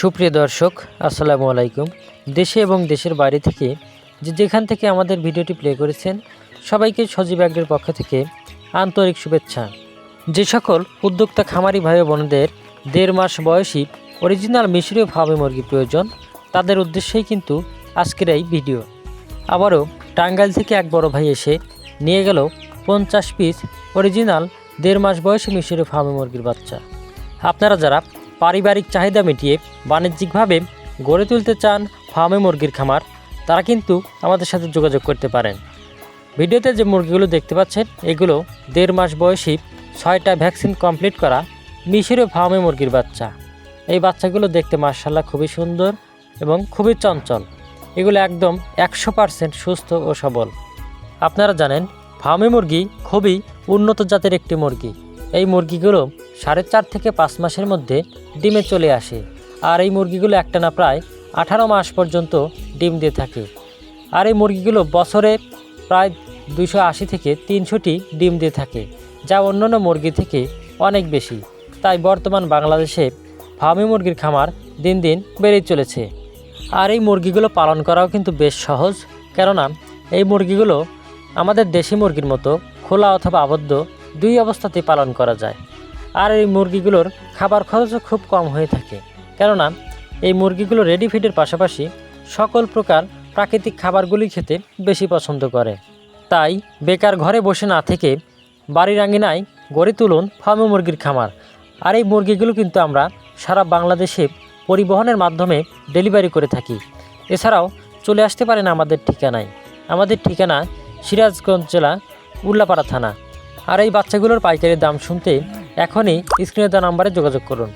সুপ্রিয় দর্শক, আসসালামু আলাইকুম। দেশে এবং দেশের বাইরে থেকে যে যেখান থেকে আমাদের ভিডিওটি প্লে করেছেন, সবাইকে সজীব ব্যাগের পক্ষ থেকে আন্তরিক শুভেচ্ছা। যে সকল উদ্যোক্তা খামারি ভাই বোনদের দেড় মাস বয়সী অরিজিনাল মিশরীয় ফার্মে মুরগি প্রয়োজন, তাদের উদ্দেশ্যেই কিন্তু আজকের এই ভিডিও। আবারও টাঙ্গাইল থেকে এক বড় ভাই এসে নিয়ে গেল পঞ্চাশ পিস অরিজিনাল দেড় মাস বয়সী মিশরীয় ফার্মে মুরগির বাচ্চা। আপনারা যারা পারিবারিক চাহিদা মিটিয়ে বাণিজ্যিকভাবে গড়ে তুলতে চান ফার্মে মুরগির খামার, তারা কিন্তু আমাদের সাথে যোগাযোগ করতে পারেন। ভিডিওতে যে মুরগিগুলো দেখতে পাচ্ছেন, এগুলো দেড় মাস বয়সী ছয়টা ভ্যাকসিন কমপ্লিট করা মিশরীয় ফার্মে মুরগির বাচ্চা। এই বাচ্চাগুলো দেখতে মার্শাল্লাহ খুবই সুন্দর এবং খুবই চঞ্চল। এগুলো একদম একশো পার্সেন্ট সুস্থ ও সবল। আপনারা জানেন, ফার্মে মুরগি খুবই উন্নত জাতের একটি মুরগি। এই মুরগিগুলো সাড়ে চার থেকে পাঁচ মাসের মধ্যে ডিমে চলে আসে। আর এই মুরগিগুলো একটানা প্রায় আঠারো মাস পর্যন্ত ডিম দিয়ে থাকে। আর এই মুরগিগুলো বছরে প্রায় দুশো আশি থেকে তিনশোটি ডিম দিয়ে থাকে, যা অন্যান্য মুরগি থেকে অনেক বেশি। তাই বর্তমান বাংলাদেশে ফার্মি মুরগির খামার দিন দিন বেড়েই চলেছে। আর এই মুরগিগুলো পালন করাও কিন্তু বেশ সহজ, কেননা এই মুরগিগুলো আমাদের দেশি মুরগির মতো খোলা অথবা আবদ্ধ দুই অবস্থাতেই পালন করা যায়। আর এই মুরগিগুলোর খাবার খরচও খুব কম হয়ে থাকে। কেননা, এই মুরগিগুলো রেডি ফিডের পাশাপাশি সকল প্রকার প্রাকৃতিক খাবারগুলি খেতে বেশি পছন্দ করে। তাই বেকার ঘরে বসে না থেকে বাড়ির আঙিনায় গড়ে তুলুন ফার্মে মুরগির খামার। আর এই মুরগিগুলো কিন্তু আমরা সারা বাংলাদেশে পরিবহনের মাধ্যমে ডেলিভারি করে থাকি। এছাড়াও চলে আসতে পারেন আমাদের ঠিকানায়। আমাদের ঠিকানা সিরাজগঞ্জ জেলা উল্লাপাড়া থানা। আর এই বাচ্চাগুলোর পাইকারি দাম শুনতে এখনই স্ক্রিনে দেওয়া নাম্বারে যোগাযোগ করুন।